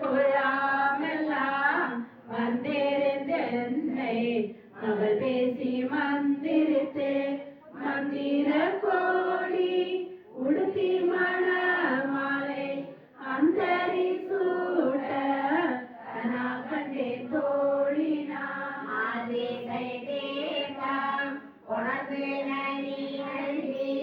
புகழாமெல்லாம் வந்திருந்தென்னை. அவள் பேசி மந்திரித்து மந்திர கோடி உடுத்தி மணமாலை அந்தரி சூட கண்டே தோழினா அதே கை தேவம் உணர்வு நன்றி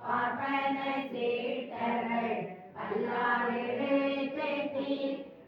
பார்ப்பன சேட்டர்கள் பல்லாறு தேத்தி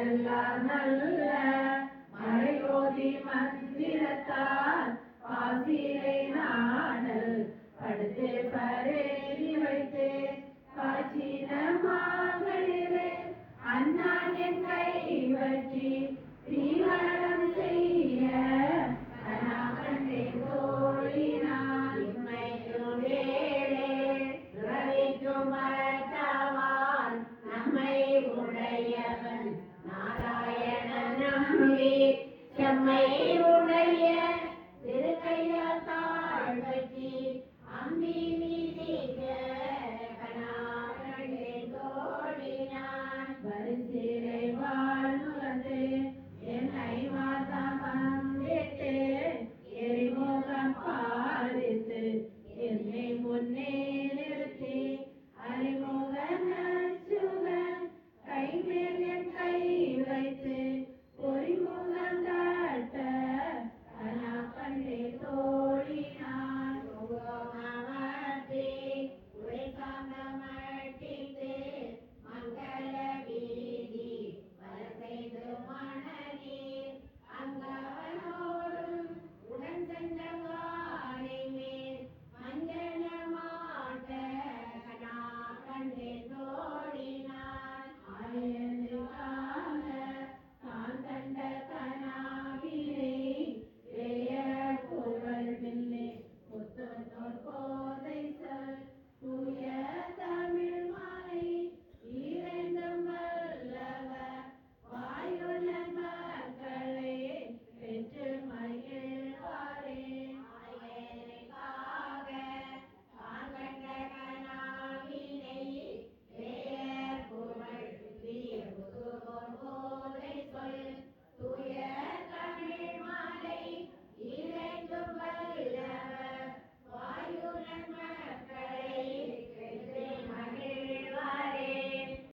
எல்லாம் நல்ல மழை ஓதி மந்திரத்தால்